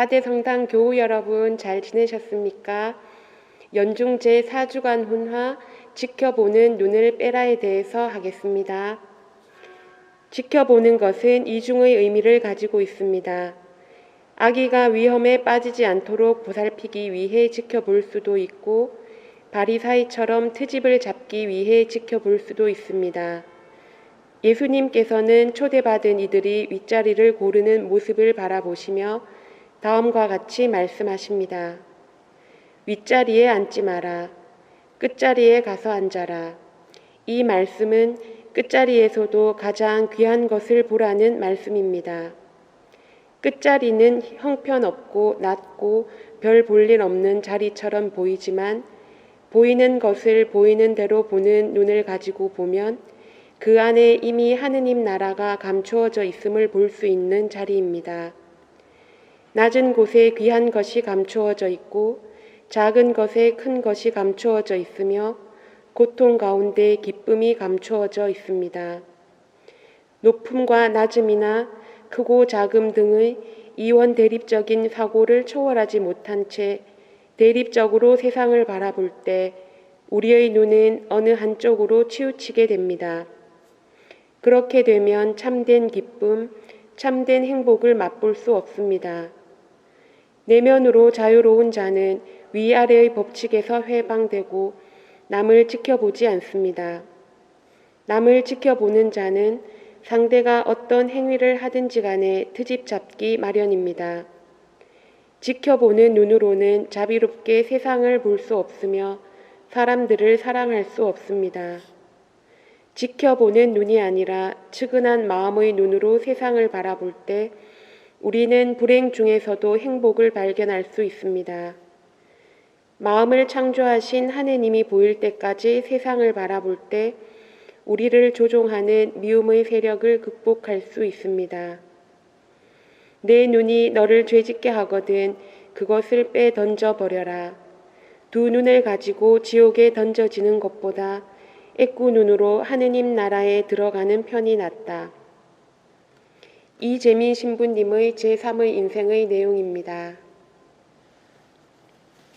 다대성당 교우 여러분 잘 지내셨습니까? 연중 제4주간 훈화 지켜보는 눈을 빼라에 대해서 하겠습니다. 지켜보는 것은 이중의 의미를 가지고 있습니다. 아기가 위험에 빠지지 않도록 보살피기 위해 지켜볼 수도 있고 바리사이처럼 트집을 잡기 위해 지켜볼 수도 있습니다. 예수님께서는 초대받은 이들이 윗자리를 고르는 모습을 바라보시며 다음과 같이 말씀하십니다. 윗자리에 앉지 마라. 끝자리에 가서 앉아라. 이 말씀은 끝자리에서도 가장 귀한 것을 보라는 말씀입니다. 끝자리는 형편없고 낮고 별 볼 일 없는 자리처럼 보이지만 보이는 것을 보이는 대로 보는 눈을 가지고 보면 그 안에 이미 하느님 나라가 감추어져 있음을 볼 수 있는 자리입니다. 낮은 곳에 귀한 것이 감추어져 있고 작은 것에 큰 것이 감추어져 있으며 고통 가운데 기쁨이 감추어져 있습니다. 높음과 낮음이나 크고 작음 등의 이원 대립적인 사고를 초월하지 못한 채 대립적으로 세상을 바라볼 때 우리의 눈은 어느 한쪽으로 치우치게 됩니다. 그렇게 되면 참된 기쁨, 참된 행복을 맛볼 수 없습니다. 내면으로 자유로운 자는 위아래의 법칙에서 해방되고 남을 지켜보지 않습니다. 남을 지켜보는 자는 상대가 어떤 행위를 하든지 간에 트집 잡기 마련입니다. 지켜보는 눈으로는 자비롭게 세상을 볼 수 없으며 사람들을 사랑할 수 없습니다. 지켜보는 눈이 아니라 측은한 마음의 눈으로 세상을 바라볼 때 우리는 불행 중에서도 행복을 발견할 수 있습니다. 마음을 창조하신 하느님이 보일 때까지 세상을 바라볼 때 우리를 조종하는 미움의 세력을 극복할 수 있습니다. 내 눈이 너를 죄짓게 하거든 그것을 빼 던져 버려라. 두 눈을 가지고 지옥에 던져지는 것보다 애꾸 눈으로 하느님 나라에 들어가는 편이 낫다. 이재민 신부님의 제3의 인생의 내용입니다.